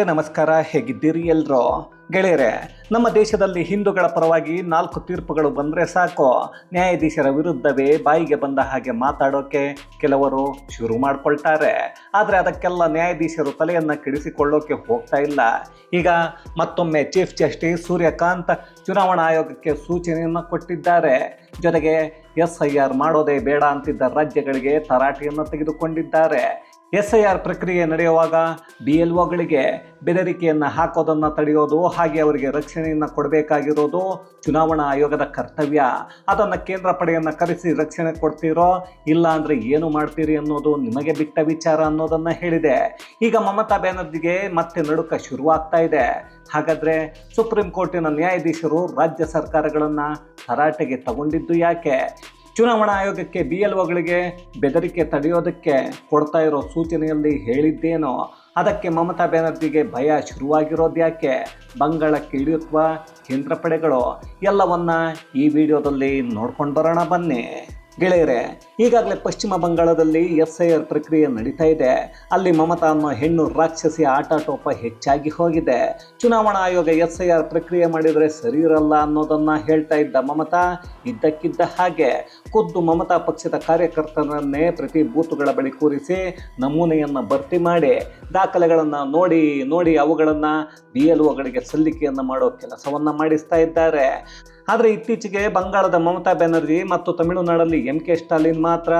ಗೆಳೆಯರೆ ನಮಸ್ಕಾರ, ಹೇಗಿದ್ದೀರಿ ಎಲ್ರೋ? ಗೆಳೆಯರೇ, ನಮ್ಮ ದೇಶದಲ್ಲಿ ಹಿಂದೂಗಳ ಪರವಾಗಿ ನಾಲ್ಕು ತೀರ್ಪುಗಳು ಬಂದರೆ ಸಾಕು. ನ್ಯಾಯಾಧೀಶರ ವಿರುದ್ಧವೇ ಬಾಯಿಗೆ ಬಂದ ಹಾಗೆ ಮಾತಾಡೋಕೆ ಕೆಲವರು ಶುರು ಮಾಡ್ಕೊಳ್ತಾರೆ. ಆದರೆ ಅದಕ್ಕೆಲ್ಲ ನ್ಯಾಯಾಧೀಶರು ತಲೆಯನ್ನು ಕೆಡಿಸಿಕೊಳ್ಳೋಕೆ ಹೋಗ್ತಾ ಇಲ್ಲ. ಈಗ ಮತ್ತೊಮ್ಮೆ ಚೀಫ್ ಜಸ್ಟಿಸ್ ಸೂರ್ಯಕಾಂತ್ ಚುನಾವಣಾ ಆಯೋಗಕ್ಕೆ ಸೂಚನೆಯನ್ನು ಕೊಟ್ಟಿದ್ದಾರೆ. ಜೊತೆಗೆ ಎಸ್ ಮಾಡೋದೇ ಬೇಡ ಅಂತಿದ್ದ ರಾಜ್ಯಗಳಿಗೆ ತರಾಟೆಯನ್ನು ತೆಗೆದುಕೊಂಡಿದ್ದಾರೆ. ಎಸ್ ಪ್ರಕ್ರಿಯೆ ನಡೆಯುವಾಗ ಬಿ ಎಲ್ ಒಗಳಿಗೆ ಬೆದರಿಕೆಯನ್ನು ಹಾಕೋದನ್ನು ತಡೆಯೋದು ಹಾಗೆ ಅವರಿಗೆ ರಕ್ಷಣೆಯನ್ನು ಕೊಡಬೇಕಾಗಿರೋದು ಚುನಾವಣಾ ಆಯೋಗದ ಕರ್ತವ್ಯ. ಅದನ್ನು ಕೇಂದ್ರ ಪಡೆಯನ್ನು ಕರೆಸಿ ರಕ್ಷಣೆ ಕೊಡ್ತೀರೋ ಇಲ್ಲ ಅಂದರೆ ಏನು ಮಾಡ್ತೀರಿ ಅನ್ನೋದು ನಿಮಗೆ ಬಿಟ್ಟ ವಿಚಾರ ಅನ್ನೋದನ್ನು ಹೇಳಿದೆ. ಈಗ ಮಮತಾ ಬ್ಯಾನರ್ಜಿಗೆ ಮತ್ತೆ ನಡುಕ ಶುರುವಾಗ್ತಾ ಇದೆ. ಹಾಗಾದರೆ ಸುಪ್ರೀಂ ಕೋರ್ಟಿನ ನ್ಯಾಯಾಧೀಶರು ರಾಜ್ಯ ಸರ್ಕಾರಗಳನ್ನು ತರಾಟೆಗೆ ತಗೊಂಡಿದ್ದು ಯಾಕೆ? ಚುನಾವಣಾ ಆಯೋಗಕ್ಕೆ ಬಿ ಎಲ್ ಒಗಳಿಗೆ ಬೆದರಿಕೆ ತಡೆಯೋದಕ್ಕೆ ಕೊಡ್ತಾ ಇರೋ ಸೂಚನೆಯಲ್ಲಿ ಹೇಳಿದ್ದೇನೋ, ಅದಕ್ಕೆ ಮಮತಾ ಬ್ಯಾನರ್ಜಿಗೆ ಭಯ ಶುರುವಾಗಿರೋದು ಯಾಕೆ? ಬಂಗಾಳಕ್ಕೆ ಇಳಿಯುತ್ವ ಕೇಂದ್ರ ಪಡೆಗಳು, ಎಲ್ಲವನ್ನ ಈ ವಿಡಿಯೋದಲ್ಲಿ ನೋಡ್ಕೊಂಡು ಬರೋಣ ಬನ್ನಿ. ಗೆಳೆಯರೆ, ಈಗಾಗಲೇ ಪಶ್ಚಿಮ ಬಂಗಾಳದಲ್ಲಿ ಎಸ್ ಐ ಆರ್ ಪ್ರಕ್ರಿಯೆ ನಡೀತಾ ಇದೆ. ಅಲ್ಲಿ ಮಮತಾ ಅನ್ನೋ ಹೆಣ್ಣು ರಾಕ್ಷಸಿ ಆಟಾಟೋಪ ಹೆಚ್ಚಾಗಿ ಹೋಗಿದೆ. ಚುನಾವಣಾ ಆಯೋಗ ಎಸ್ ಐ ಆರ್ ಪ್ರಕ್ರಿಯೆ ಮಾಡಿದರೆ ಸರಿ ಇರಲ್ಲ ಅನ್ನೋದನ್ನ ಹೇಳ್ತಾ ಇದ್ದ ಮಮತಾ, ಇದ್ದಕ್ಕಿದ್ದ ಹಾಗೆ. ಖುದ್ದು ಮಮತಾ ಪಕ್ಷದ ಕಾರ್ಯಕರ್ತರನ್ನೇ ಪ್ರತಿ ಬೂತುಗಳ ಬಳಿ ಕೂರಿಸಿ ನಮೂನೆಯನ್ನು ಭರ್ತಿ ಮಾಡಿ ದಾಖಲೆಗಳನ್ನು ನೋಡಿ ನೋಡಿ ಅವುಗಳನ್ನು ಬಿ ಎಲ್ ಒಗಳಿಗೆ ಸಲ್ಲಿಕೆಯನ್ನು ಮಾಡೋ ಕೆಲಸವನ್ನು ಮಾಡಿಸ್ತಾ ಇದ್ದಾರೆ. ಆದರೆ ಇತ್ತೀಚೆಗೆ ಬಂಗಾಳದ ಮಮತಾ ಬ್ಯಾನರ್ಜಿ ಮತ್ತು ತಮಿಳುನಾಡಲ್ಲಿ ಎಂ ಕೆ ಸ್ಟಾಲಿನ್ ಮಾತ್ರ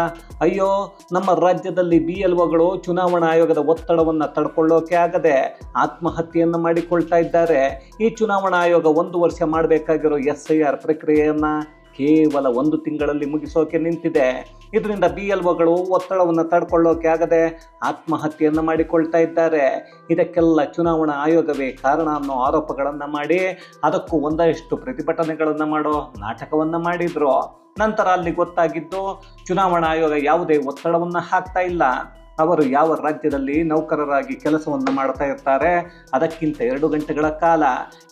ಅಯ್ಯೋ, ನಮ್ಮ ರಾಜ್ಯದಲ್ಲಿ ಬಿ ಎಲ್ ಒಗಳು ಚುನಾವಣಾ ಆಯೋಗದ ಒತ್ತಡವನ್ನು ತಡ್ಕೊಳ್ಳೋಕೆ ಆಗದೆ ಆತ್ಮಹತ್ಯೆಯನ್ನು ಮಾಡಿಕೊಳ್ತಾ ಇದ್ದಾರೆ. ಈ ಚುನಾವಣಾ ಆಯೋಗ ಒಂದು ವರ್ಷ ಮಾಡಬೇಕಾಗಿರೋ ಎಸ್ ಐ ಆರ್ ಪ್ರಕ್ರಿಯೆಯನ್ನು ಕೇವಲ ಒಂದು ತಿಂಗಳಲ್ಲಿ ಮುಗಿಸೋಕೆ ನಿಂತಿದೆ. ಇದರಿಂದ ಬಿ ಎಲ್ ಒಗಳು ಒತ್ತಡವನ್ನು ತಡ್ಕೊಳ್ಳೋಕೆ ಆಗದೆ ಆತ್ಮಹತ್ಯೆಯನ್ನು ಮಾಡಿಕೊಳ್ತಾ ಇದ್ದಾರೆ. ಇದಕ್ಕೆಲ್ಲ ಚುನಾವಣಾ ಆಯೋಗವೇ ಕಾರಣ ಅನ್ನೋ ಆರೋಪಗಳನ್ನು ಮಾಡಿ ಅದಕ್ಕೂ ಒಂದಷ್ಟು ಪ್ರತಿಭಟನೆಗಳನ್ನು ಮಾಡೋ ನಾಟಕವನ್ನು ಮಾಡಿದ್ರು. ನಂತರ ಅಲ್ಲಿ ಗೊತ್ತಾಗಿದ್ದು, ಚುನಾವಣಾ ಆಯೋಗ ಯಾವುದೇ ಒತ್ತಡವನ್ನು ಹಾಕ್ತಾ ಇಲ್ಲ. ಅವರು ಯಾವ ರಾಜ್ಯದಲ್ಲಿ ನೌಕರರಾಗಿ ಕೆಲಸವನ್ನು ಮಾಡ್ತಾ ಇರ್ತಾರೆ? ಅದಕ್ಕಿಂತ ಎರಡು ಗಂಟೆಗಳ ಕಾಲ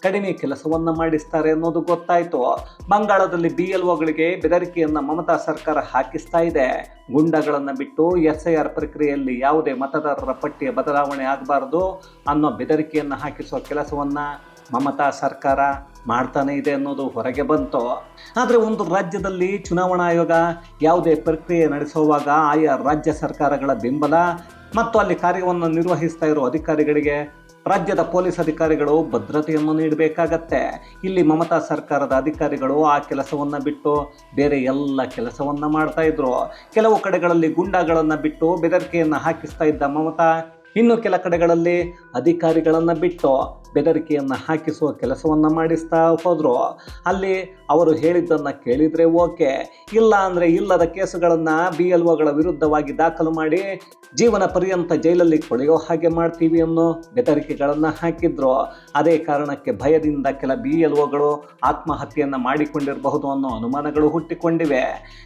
ಕಡಿಮೆ ಕೆಲಸವನ್ನು ಮಾಡಿಸ್ತಾರೆ ಅನ್ನೋದು ಗೊತ್ತಾಯಿತು. ಬಂಗಾಳದಲ್ಲಿ ಬಿ ಎಲ್ ಒಗಳಿಗೆ ಬೆದರಿಕೆಯನ್ನು ಮಮತಾ ಸರ್ಕಾರ ಹಾಕಿಸ್ತಾ ಇದೆ. ಗುಂಡಗಳನ್ನು ಬಿಟ್ಟು ಎಸ್ ಐ ಆರ್ ಪ್ರಕ್ರಿಯೆಯಲ್ಲಿ ಯಾವುದೇ ಮತದಾರರ ಪಟ್ಟಿಯ ಬದಲಾವಣೆ ಆಗಬಾರ್ದು ಅನ್ನೋ ಬೆದರಿಕೆಯನ್ನು ಹಾಕಿಸುವ ಕೆಲಸವನ್ನು ಮಮತಾ ಸರ್ಕಾರ ಮಾಡ್ತಾನೆ ಇದೆ ಅನ್ನೋದು ಹೊರಗೆ ಬಂತು? ಆದರೆ ಒಂದು ರಾಜ್ಯದಲ್ಲಿ ಚುನಾವಣಾ ಆಯೋಗ ಯಾವುದೇ ಪ್ರಕ್ರಿಯೆ ನಡೆಸುವಾಗ ಆಯಾ ರಾಜ್ಯ ಸರ್ಕಾರಗಳ ಬೆಂಬಲ ಮತ್ತು ಅಲ್ಲಿ ಕಾರ್ಯವನ್ನು ನಿರ್ವಹಿಸ್ತಾ ಇರೋ ಅಧಿಕಾರಿಗಳಿಗೆ, ರಾಜ್ಯದ ಪೊಲೀಸ್ ಅಧಿಕಾರಿಗಳು ಭದ್ರತೆಯನ್ನು ನೀಡಬೇಕಾಗತ್ತೆ. ಇಲ್ಲಿ ಮಮತಾ ಸರ್ಕಾರದ ಅಧಿಕಾರಿಗಳು ಆ ಕೆಲಸವನ್ನು ಬಿಟ್ಟು ಬೇರೆ ಎಲ್ಲ ಕೆಲಸವನ್ನು ಮಾಡ್ತಾ ಇದ್ರು. ಕೆಲವು ಕಡೆಗಳಲ್ಲಿ ಗುಂಡಾಗಳನ್ನು ಬಿಟ್ಟು ಬೆದರಿಕೆಯನ್ನು ಹಾಕಿಸ್ತಾ ಇದ್ದ ಮಮತಾ, ಇನ್ನು ಕೆಲ ಕಡೆಗಳಲ್ಲಿ ಅಧಿಕಾರಿಗಳನ್ನು ಬಿಟ್ಟು ಬೆದರಿಕೆಯನ್ನು ಹಾಕಿಸುವ ಕೆಲಸವನ್ನು ಮಾಡಿಸ್ತಾ ಹೋದರು. ಅಲ್ಲಿ ಅವರು ಹೇಳಿದ್ದನ್ನು ಕೇಳಿದರೆ ಓಕೆ. ಇಲ್ಲ ಅಂದರೆ ಇಲ್ಲದ ಕೇಸುಗಳನ್ನು ಬಿ ಎಲ್ ಒಗಳ ವಿರುದ್ಧವಾಗಿ ದಾಖಲು ಮಾಡಿ ಜೀವನ ಪರ್ಯಂತ ಜೈಲಲ್ಲಿ ಕೊಳೆಯೋ ಹಾಗೆ ಮಾಡ್ತೀವಿ ಅನ್ನೋ ಬೆದರಿಕೆಗಳನ್ನು ಹಾಕಿದ್ರು. ಅದೇ ಕಾರಣಕ್ಕೆ ಭಯದಿಂದ ಕೆಲ ಬಿ ಎಲ್ ಒಗಳು ಆತ್ಮಹತ್ಯೆಯನ್ನು ಮಾಡಿಕೊಂಡಿರಬಹುದು ಅನ್ನೋ ಅನುಮಾನಗಳು ಹುಟ್ಟಿಕೊಂಡಿವೆ.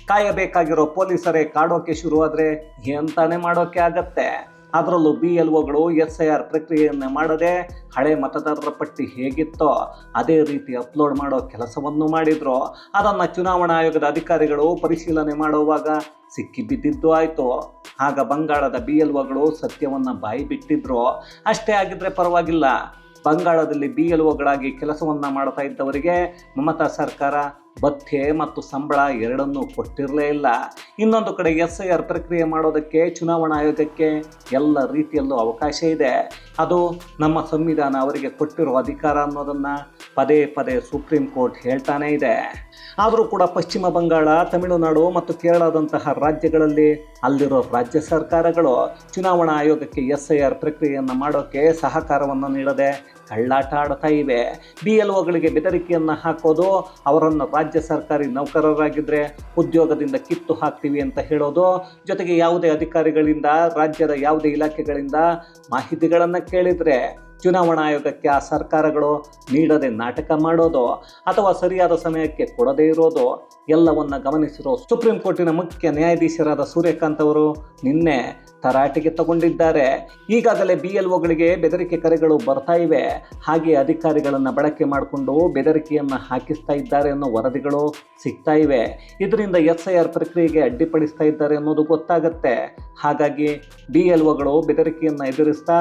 ಕಾಯಬೇಕಾಗಿರೋ ಪೊಲೀಸರೇ ಕಾಡೋಕೆ ಶುರುವಾದರೆ ಎಂತಾನೆ ಮಾಡೋಕೆ ಆಗತ್ತೆ? ಅದರಲ್ಲೂ ಬಿ ಎಲ್ ಒಗಳು ಎಸ್ ಐ ಆರ್ ಪ್ರಕ್ರಿಯೆಯನ್ನು ಮಾಡದೆ ಹಳೆ ಮತದಾರರ ಪಟ್ಟಿ ಹೇಗಿತ್ತೋ ಅದೇ ರೀತಿ ಅಪ್ಲೋಡ್ ಮಾಡೋ ಕೆಲಸವನ್ನು ಮಾಡಿದ್ರು. ಅದನ್ನು ಚುನಾವಣಾ ಆಯೋಗದ ಅಧಿಕಾರಿಗಳು ಪರಿಶೀಲನೆ ಮಾಡುವಾಗ ಸಿಕ್ಕಿ ಬಿದ್ದಿದ್ದು ಆಯಿತು. ಆಗ ಬಂಗಾಳದ ಬಿ ಎಲ್ ಒಗಳು ಸತ್ಯವನ್ನು ಬಾಯಿ ಬಿಟ್ಟಿದ್ರು. ಅಷ್ಟೇ ಆಗಿದ್ರೆ ಪರವಾಗಿಲ್ಲ. ಬಂಗಾಳದಲ್ಲಿ ಬಿ ಎಲ್ ಒಗಳಾಗಿ ಕೆಲಸವನ್ನು ಮಾಡ್ತಾ ಇದ್ದವರಿಗೆ ಮಮತಾ ಸರ್ಕಾರ ಭತ್ಯೆ ಮತ್ತು ಸಂಬಳ ಎರಡನ್ನೂ ಕೊಟ್ಟಿರಲೇ ಇಲ್ಲ. ಇನ್ನೊಂದು ಕಡೆ ಎಸ್ ಐ ಆರ್ ಪ್ರಕ್ರಿಯೆ ಮಾಡೋದಕ್ಕೆ, ಚುನಾವಣಾ ಆಯೋಗಕ್ಕೆ ಎಲ್ಲ ರೀತಿಯಲ್ಲೂ ಅವಕಾಶ ಇದೆ. ಅದು ನಮ್ಮ ಸಂವಿಧಾನ ಅವರಿಗೆ ಕೊಟ್ಟಿರುವ ಅಧಿಕಾರ ಅನ್ನೋದನ್ನು ಪದೇ ಪದೇ ಸುಪ್ರೀಂ ಕೋರ್ಟ್ ಹೇಳ್ತಾನೇ ಇದೆ. ಆದರೂ ಕೂಡ ಪಶ್ಚಿಮ ಬಂಗಾಳ, ತಮಿಳುನಾಡು ಮತ್ತು ಕೇರಳದಂತಹ ರಾಜ್ಯಗಳಲ್ಲಿ ಅಲ್ಲಿರೋ ರಾಜ್ಯ ಸರ್ಕಾರಗಳು ಚುನಾವಣಾ ಆಯೋಗಕ್ಕೆ ಎಸ್ ಐ ಆರ್ ಪ್ರಕ್ರಿಯೆಯನ್ನು ಮಾಡೋಕ್ಕೆ ಸಹಕಾರವನ್ನು ನೀಡದೆ ಕಳ್ಳಾಟ ಆಡ್ತಾ ಇವೆ. ಬಿ ಎಲ್ ಒಗಳಿಗೆ ಬೆದರಿಕೆಯನ್ನು ಹಾಕೋದು, ಅವರನ್ನು ರಾಜ್ಯ ಸರ್ಕಾರಿ ನೌಕರರಾಗಿದ್ದರೆ ಉದ್ಯೋಗದಿಂದ ಕಿತ್ತು ಹಾಕ್ತೀವಿ ಅಂತ ಹೇಳೋದು. ಜೊತೆಗೆ ಯಾವುದೇ ಅಧಿಕಾರಿಗಳಿಂದ, ರಾಜ್ಯದ ಯಾವುದೇ ಇಲಾಖೆಗಳಿಂದ ಮಾಹಿತಿಗಳನ್ನು ಕೇಳಿದರೆ ಚುನಾವಣಾ ಆಯೋಗಕ್ಕೆ ಆ ಸರ್ಕಾರಗಳು ನೀಡದೆ ನಾಟಕ ಮಾಡೋದು ಅಥವಾ ಸರಿಯಾದ ಸಮಯಕ್ಕೆ ಕೊಡದೇ ಇರೋದು. ಎಲ್ಲವನ್ನ ಗಮನಿಸಿರೋ ಸುಪ್ರೀಂ ಕೋರ್ಟಿನ ಮುಖ್ಯ ನ್ಯಾಯಾಧೀಶರಾದ ಸೂರ್ಯಕಾಂತ್ ಅವರು ನಿನ್ನೆ ತರಾಟೆಗೆ ತಗೊಂಡಿದ್ದಾರೆ. ಈಗಾಗಲೇ ಬಿ ಎಲ್ ಒಗಳಿಗೆ ಬೆದರಿಕೆ ಕರೆಗಳು ಬರ್ತಾ ಇವೆ. ಹಾಗೆ ಅಧಿಕಾರಿಗಳನ್ನು ಬಳಕೆ ಮಾಡಿಕೊಂಡು ಬೆದರಿಕೆಯನ್ನ ಹಾಕಿಸ್ತಾ ಇದ್ದಾರೆ ಅನ್ನೋ ವರದಿಗಳು ಸಿಗ್ತಾ ಇವೆ. ಇದರಿಂದ ಎಸ್ ಐ ಆರ್ ಪ್ರಕ್ರಿಯೆಗೆ ಅಡ್ಡಿಪಡಿಸ್ತಾ ಇದ್ದಾರೆ ಅನ್ನೋದು ಗೊತ್ತಾಗತ್ತೆ. ಹಾಗಾಗಿ ಬಿ ಎಲ್ ಒಗಳು ಬೆದರಿಕೆಯನ್ನ ಎದುರಿಸ್ತಾ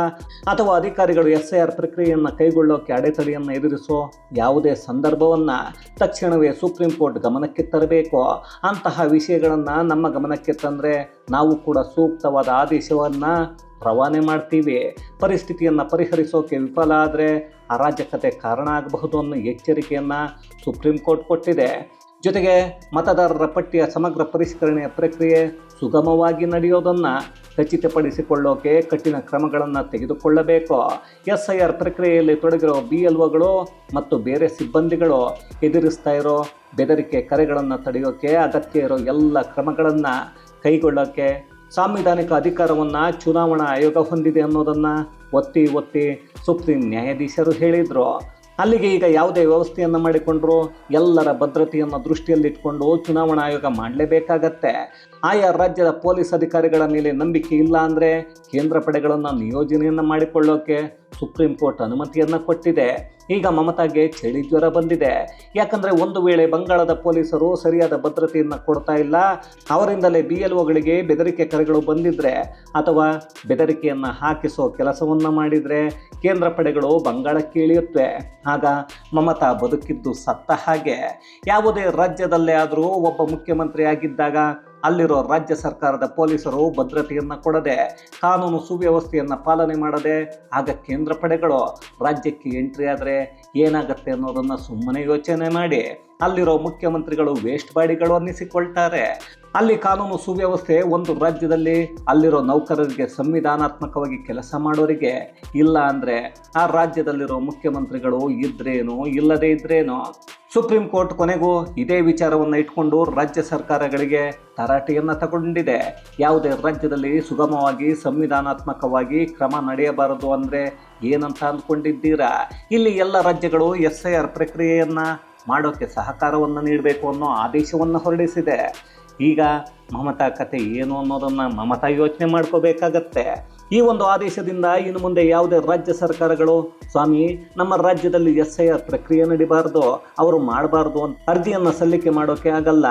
ಅಥವಾ ಅಧಿಕಾರಿಗಳು ಎಸ್ ಐ ಆರ್ ಪ್ರಕ್ರಿಯೆಯನ್ನು ಕೈಗೊಳ್ಳೋಕೆ ಅಡೆತಡೆಯನ್ನು ಎದುರಿಸೋ ಯಾವುದೇ ಸಂದರ್ಭವನ್ನ ತಕ್ಷಣವೇ ಸುಪ್ರೀಂ ಕೋರ್ಟ್ ಗಮನಕ್ಕೆ ತರಬೇಕು, ಅಂತಹ ವಿಷಯಗಳನ್ನು ನಮ್ಮ ಗಮನಕ್ಕೆ ತಂದರೆ ನಾವು ಕೂಡ ಸೂಕ್ತವಾದ ಆದೇಶವನ್ನು ರವಾನೆ ಮಾಡ್ತೀವಿ. ಪರಿಸ್ಥಿತಿಯನ್ನು ಪರಿಹರಿಸೋಕೆ ವಿಫಲ ಆದರೆ ಅರಾಜಕತೆ ಕಾರಣ ಆಗಬಹುದು ಅನ್ನೋ ಎಚ್ಚರಿಕೆಯನ್ನು ಸುಪ್ರೀಂ ಕೋರ್ಟ್ ಕೊಟ್ಟಿದೆ. ಜೊತೆಗೆ ಮತದಾರರ ಪಟ್ಟಿಯ ಸಮಗ್ರ ಪರಿಷ್ಕರಣೆಯ ಪ್ರಕ್ರಿಯೆ ಸುಗಮವಾಗಿ ನಡೆಯೋದನ್ನು ಖಚಿತಪಡಿಸಿಕೊಳ್ಳೋಕೆ ಕಠಿಣ ಕ್ರಮಗಳನ್ನು ತೆಗೆದುಕೊಳ್ಳಬೇಕು. ಎಸ್ ಐ ಆರ್ ಪ್ರಕ್ರಿಯೆಯಲ್ಲಿ ತೊಡಗಿರೋ ಬಿ ಎಲ್ ಒಗಳು ಮತ್ತು ಬೇರೆ ಸಿಬ್ಬಂದಿಗಳು ಎದುರಿಸ್ತಾ ಇರೋ ಬೆದರಿಕೆ ಕರೆಗಳನ್ನು ತಡೆಯೋಕೆ ಅಗತ್ಯ ಇರೋ ಎಲ್ಲ ಕ್ರಮಗಳನ್ನು ಕೈಗೊಳ್ಳೋಕ್ಕೆ ಸಾಂವಿಧಾನಿಕ ಅಧಿಕಾರವನ್ನು ಚುನಾವಣಾ ಆಯೋಗ ಹೊಂದಿದೆ ಅನ್ನೋದನ್ನು ಒತ್ತಿ ಒತ್ತಿ ಸುಪ್ರೀಂ ನ್ಯಾಯಾಧೀಶರು ಹೇಳಿದರು. ಅಲ್ಲಿಗೆ ಈಗ ಯಾವುದೇ ವ್ಯವಸ್ಥೆಯನ್ನು ಮಾಡಿಕೊಂಡ್ರು ಎಲ್ಲರ ಭದ್ರತೆಯನ್ನು ದೃಷ್ಟಿಯಲ್ಲಿಟ್ಕೊಂಡು ಚುನಾವಣಾ ಆಯೋಗ ಮಾಡಲೇಬೇಕಾಗತ್ತೆ. ಆಯಾ ರಾಜ್ಯದ ಪೊಲೀಸ್ ಅಧಿಕಾರಿಗಳ ಮೇಲೆ ನಂಬಿಕೆ ಇಲ್ಲ ಅಂದರೆ ಕೇಂದ್ರ ಪಡೆಗಳನ್ನು ನಿಯೋಜನೆಯನ್ನು ಮಾಡಿಕೊಳ್ಳೋಕೆ ಸುಪ್ರೀಂ ಕೋರ್ಟ್ ಅನುಮತಿಯನ್ನು ಕೊಟ್ಟಿದೆ. ಈಗ ಮಮತಾಗೆ ಚಳಿ ಜ್ವರ ಬಂದಿದೆ. ಯಾಕಂದರೆ ಒಂದು ವೇಳೆ ಬಂಗಾಳದ ಪೊಲೀಸರು ಸರಿಯಾದ ಭದ್ರತೆಯನ್ನು ಕೊಡ್ತಾ ಇಲ್ಲ, ಅವರಿಂದಲೇ ಬಿ ಎಲ್ ಒಗಳಿಗೆ ಬೆದರಿಕೆ ಕರೆಗಳು ಬಂದಿದ್ದರೆ ಅಥವಾ ಬೆದರಿಕೆಯನ್ನು ಹಾಕಿಸೋ ಕೆಲಸವನ್ನು ಮಾಡಿದರೆ ಕೇಂದ್ರ ಪಡೆಗಳು ಬಂಗಾಳಕ್ಕೆ ಇಳಿಯುತ್ತವೆ ಆಗ ಮಮತಾ ಬದುಕಿದ್ದು ಸತ್ತ ಹಾಗೆ. ಯಾವುದೇ ರಾಜ್ಯದಲ್ಲೇ ಆದರೂ ಒಬ್ಬ ಮುಖ್ಯಮಂತ್ರಿ ಆಗಿದ್ದಾಗ ಅಲ್ಲಿರೋ ರಾಜ್ಯ ಸರ್ಕಾರದ ಪೊಲೀಸರು ಭದ್ರತೆಯನ್ನು ಕೊಡದೆ ಕಾನೂನು ಸುವ್ಯವಸ್ಥೆಯನ್ನು ಪಾಲನೆ ಮಾಡದೆ ಆಗ ಕೇಂದ್ರ ಪಡೆಗಳು ರಾಜ್ಯಕ್ಕೆ ಎಂಟ್ರಿ ಆದರೆ ಏನಾಗುತ್ತೆ ಅನ್ನೋದನ್ನು ಸುಮ್ಮನೆ ಯೋಚನೆ ಮಾಡಿ ಅಲ್ಲಿರೋ ಮುಖ್ಯಮಂತ್ರಿಗಳು ವೇಸ್ಟ್ ಬಾಡಿಗಳು ಅನ್ನಿಸಿಕೊಳ್ತಾರೆ. ಅಲ್ಲಿ ಕಾನೂನು ಸುವ್ಯವಸ್ಥೆ ಒಂದು ರಾಜ್ಯದಲ್ಲಿ ಅಲ್ಲಿರೋ ನೌಕರರಿಗೆ ಸಂವಿಧಾನಾತ್ಮಕವಾಗಿ ಕೆಲಸ ಮಾಡೋರಿಗೆ ಇಲ್ಲ ಅಂದರೆ ಆ ರಾಜ್ಯದಲ್ಲಿರೋ ಮುಖ್ಯಮಂತ್ರಿಗಳು ಇದ್ರೇನು ಇಲ್ಲದೇ ಇದ್ರೇನು ಸುಪ್ರೀಂ ಕೋರ್ಟ್ ಕೊನೆಗೂ ಇದೇ ವಿಚಾರವನ್ನು ಇಟ್ಕೊಂಡು ರಾಜ್ಯ ಸರ್ಕಾರಗಳಿಗೆ ತರಾಟೆಯನ್ನು ತಗೊಂಡಿದೆ. ಯಾವುದೇ ರಾಜ್ಯದಲ್ಲಿ ಸುಗಮವಾಗಿ, ಸಂವಿಧಾನಾತ್ಮಕವಾಗಿ ಕ್ರಮ ನಡೆಯಬಾರದು ಅಂದರೆ ಏನಂತ ಅಂದ್ಕೊಂಡಿದ್ದೀರಾ ಇಲ್ಲಿ ಎಲ್ಲ ರಾಜ್ಯಗಳು ಎಸ್ ಐ ಆರ್ ಪ್ರಕ್ರಿಯೆಯನ್ನು ಮಾಡೋಕ್ಕೆ ಸಹಕಾರವನ್ನು ನೀಡಬೇಕು ಅನ್ನೋ ಆದೇಶವನ್ನು ಹೊರಡಿಸಿದೆ. ಈಗ ಮಮತಾ ಕತೆ ಏನು ಅನ್ನೋದನ್ನು ಮಮತಾ ಯೋಚನೆ ಮಾಡ್ಕೋಬೇಕಾಗತ್ತೆ. ಈ ಒಂದು ಆದೇಶದಿಂದ ಇನ್ನು ಮುಂದೆ ಯಾವುದೇ ರಾಜ್ಯ ಸರ್ಕಾರಗಳು, ಸ್ವಾಮಿ, ನಮ್ಮ ರಾಜ್ಯದಲ್ಲಿ ಎಸ್ ಐ ಆರ್ ಪ್ರಕ್ರಿಯೆ ನಡಿಬಾರ್ದು, ಅವರು ಮಾಡಬಾರ್ದು ಅಂತ ಅರ್ಜಿಯನ್ನು ಸಲ್ಲಿಕೆ ಮಾಡೋಕೆ ಆಗಲ್ಲ.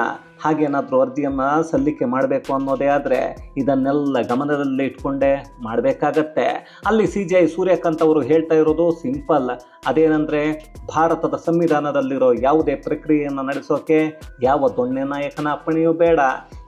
ಹಾಗೇನಾದರೂ ಅರ್ಜಿಯನ್ನು ಸಲ್ಲಿಕೆ ಮಾಡಬೇಕು ಅನ್ನೋದೇ ಆದರೆ ಇದನ್ನೆಲ್ಲ ಗಮನದಲ್ಲಿ ಇಟ್ಕೊಂಡೇ ಮಾಡಬೇಕಾಗತ್ತೆ. ಅಲ್ಲಿ ಸಿ ಜಿ ಐ ಸೂರ್ಯಕಾಂತ್ ಅವರು ಹೇಳ್ತಾ ಇರೋದು ಸಿಂಪಲ್. ಅದೇನೆಂದರೆ ಭಾರತದ ಸಂವಿಧಾನದಲ್ಲಿರೋ ಯಾವುದೇ ಪ್ರಕ್ರಿಯೆಯನ್ನು ನಡೆಸೋಕೆ ಯಾವ ದೊಣ್ಣೆ ನಾಯಕನ ಅಪ್ಪಣೆಯೂ ಬೇಡ.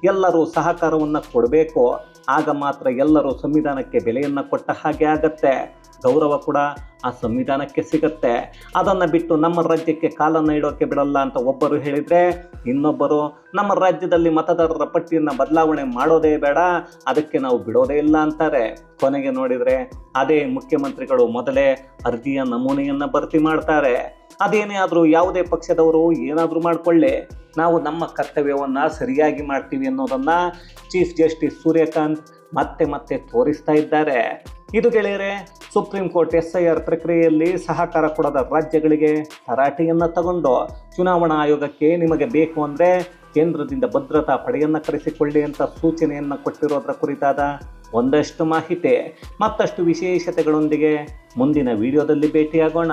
ಎಲ್ಲರೂ ಸಹಕಾರವನ್ನು ಕೊಡಬೇಕು, ಆಗ ಮಾತ್ರ ಎಲ್ಲರೂ ಸಂವಿಧಾನಕ್ಕೆ ಬೆಲೆಯನ್ನು ಕೊಟ್ಟ ಹಾಗೆ ಆಗತ್ತೆ. ಗೌರವ ಕೂಡ ಆ ಸಂವಿಧಾನಕ್ಕೆ ಸಿಗತ್ತೆ. ಅದನ್ನು ಬಿಟ್ಟು ನಮ್ಮ ರಾಜ್ಯಕ್ಕೆ ಕಾಲನ್ನು ಇಡೋಕೆ ಬಿಡಲ್ಲ ಅಂತ ಒಬ್ಬರು ಹೇಳಿದರೆ, ಇನ್ನೊಬ್ಬರು ನಮ್ಮ ರಾಜ್ಯದಲ್ಲಿ ಮತದಾರರ ಪಟ್ಟಿಯನ್ನು ಬದಲಾವಣೆ ಮಾಡೋದೇ ಬೇಡ, ಅದಕ್ಕೆ ನಾವು ಬಿಡೋದೇ ಇಲ್ಲ ಅಂತಾರೆ. ಕೊನೆಗೆ ನೋಡಿದರೆ, ಅದೇ ಮುಖ್ಯಮಂತ್ರಿಗಳು ಮೊದಲೇ ಅರ್ಜಿಯ ನಮೂನೆಯನ್ನು ಭರ್ತಿ ಮಾಡ್ತಾರೆ. ಅದೇನೇ ಆದರೂ ಯಾವುದೇ ಪಕ್ಷದವರು ಏನಾದರೂ ಮಾಡಿಕೊಳ್ಳೆ. ನಾವು ನಮ್ಮ ಕರ್ತವ್ಯವನ್ನು ಸರಿಯಾಗಿ ಮಾಡ್ತೀವಿ ಅನ್ನೋದನ್ನು ಚೀಫ್ ಜಸ್ಟಿಸ್ ಸೂರ್ಯಕಾಂತ್ ಮತ್ತೆ ಮತ್ತೆ ತೋರಿಸ್ತಾ ಇದ್ದಾರೆ. ಇದು ಗೆಳೆಯರೆ supreme court S I R ಪ್ರಕ್ರಿಯೆಯಲ್ಲಿ ಸಹಕಾರ ಕೊಡದ ರಾಜ್ಯಗಳಿಗೆ ತರಾಟೆಯನ್ನು ತಗೊಂಡು ಚುನಾವಣಾ ಆಯೋಗಕ್ಕೆ ನಿಮಗೆ ಬೇಕು ಅಂದರೆ ಕೇಂದ್ರದಿಂದ ಭದ್ರತಾ ಪಡೆಯನ್ನು ಕರೆಸಿಕೊಳ್ಳಿ ಅಂತ ಸೂಚನೆಯನ್ನು ಕೊಟ್ಟಿರೋದರ ಕುರಿತಾದ ಒಂದಷ್ಟು ಮಾಹಿತಿ. ಮತ್ತಷ್ಟು ವಿಶೇಷತೆಗಳೊಂದಿಗೆ ಮುಂದಿನ ವಿಡಿಯೋದಲ್ಲಿ ಭೇಟಿಯಾಗೋಣ.